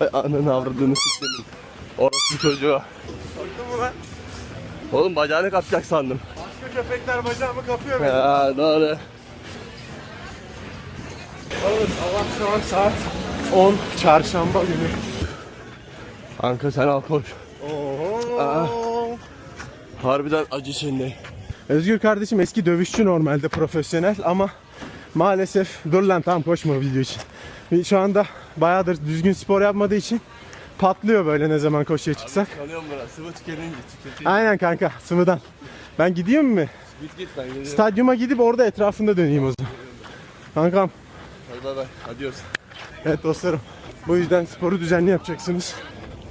Ananı avradını siklemin. Orası çocuğu. Korktun mu lan? Oğlum bacağını kapacak sandım. Başka köpekler bacağımı kapıyor benim. Ya doğru. Oğlum sabah şu an saat 10 çarşamba günü. Kanka sen al koş. Oho. Harbiden acı şimdi. Özgür kardeşim eski dövüşçü normalde profesyonel ama maalesef dur lan tamam koşma video için. Şu anda bayağıdır düzgün spor yapmadığı için patlıyor böyle ne zaman koşuya çıksak. Kanıyorum buna. Sıvı tükenince tüketeyim. Aynen kanka sıvıdan. Ben gideyim mi? Git git ben geliyorum. Stadyuma gidip orada etrafında döneyim o zaman. Kankam Hadi bay bay. Adios. Evet dostlarım. Bu yüzden sporu düzenli yapacaksınız.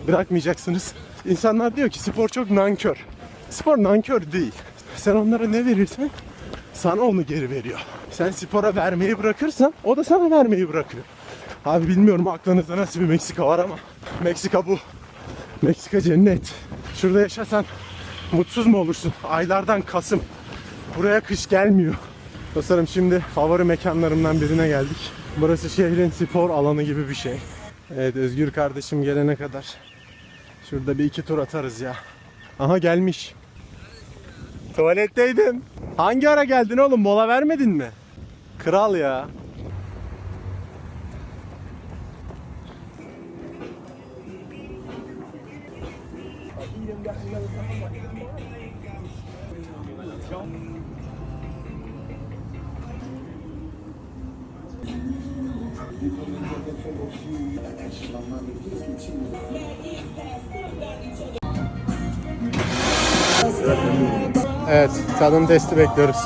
Bırakmayacaksınız. İnsanlar diyor ki spor çok nankör. Spor nankör değil. Sen onlara ne verirsen sana onu geri veriyor. Sen spora vermeyi bırakırsan o da sana vermeyi bırakıyor. Abi bilmiyorum aklınızda nasıl bir Meksika var ama Meksika bu. Meksika cennet. Şurada yaşasan mutsuz mu olursun? Aylardan Kasım. Buraya kış gelmiyor. Dostlarım şimdi favori mekanlarımdan birine geldik. Burası şehrin spor alanı gibi bir şey. Evet Özgür kardeşim gelene kadar şurada bir iki tur atarız ya. Aha gelmiş. Tuvaletteydim. Hangi ara geldin oğlum? Mola vermedin mi? Kral ya. Evet, tadım testi bekliyoruz.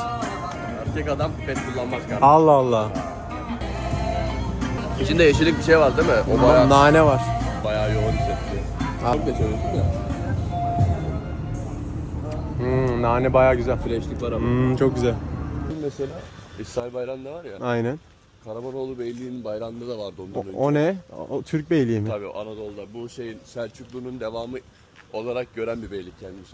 Erkek adam pet kullanmaz kanka. Allah Allah. İçinde yeşillik bir şey var değil mi? O bayağı, Nane var. bayağı yoğun hissettiriyor. Abi. Çok da çözüldü ya. Hmm, nane baya güzel. Freşlik var ama. Hmm, çok güzel. Mesela İsrail bayrağında var ya. Aynen. Karamanoğlu Beyliği'nin bayrağında da vardı ondan O, önce. o ne? O, Türk Beyliği mi? Tabii Anadolu'da. Bu şeyin Selçuklu'nun devamı olarak gören bir beylik kendisi.